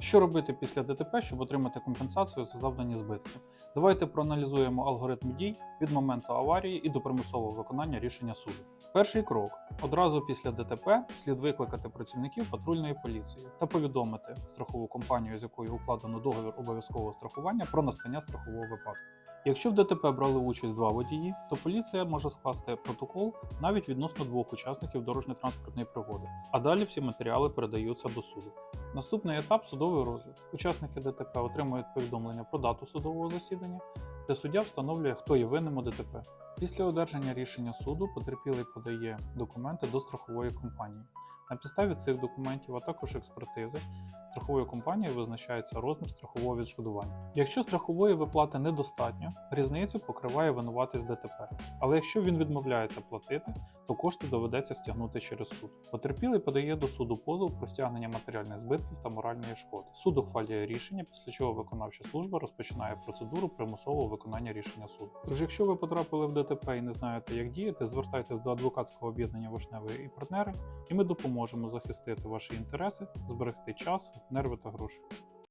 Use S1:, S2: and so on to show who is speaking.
S1: Що робити після ДТП, щоб отримати компенсацію за завдані збитки? Давайте проаналізуємо алгоритм дій від моменту аварії і до примусового виконання рішення суду. Перший крок: одразу після ДТП слід викликати працівників патрульної поліції та повідомити страхову компанію, з якою укладено договір обов'язкового страхування про настання страхового випадку. Якщо в ДТП брали участь два водії, то поліція може скласти протокол навіть відносно двох учасників дорожньо-транспортної пригоди, а далі всі матеріали передаються до суду. Наступний етап судовий розгляд. Учасники ДТП отримують повідомлення про дату судового засідання, де суддя встановлює, хто є винним у ДТП. Після одержання рішення суду потерпілий подає документи до страхової компанії. На підставі цих документів, а також експертизи, страховою компанією визначається розмір страхового відшкодування. Якщо страхової виплати недостатньо, різницю покриває винуватець ДТП. Але якщо він відмовляється платити, то кошти доведеться стягнути через суд. Потерпілий подає до суду позов про стягнення матеріальних збитків та моральної шкоди. Суд ухвалює рішення, після чого виконавча служба розпочинає процедуру примусового виконання рішення суду. Тож, якщо ви потрапили в ДТП і не знаєте, як діяти, звертайтесь до адвокатського об'єднання Вишневої і партнери, і ми допоможемо захистити ваші інтереси, зберегти час, нерви та гроші.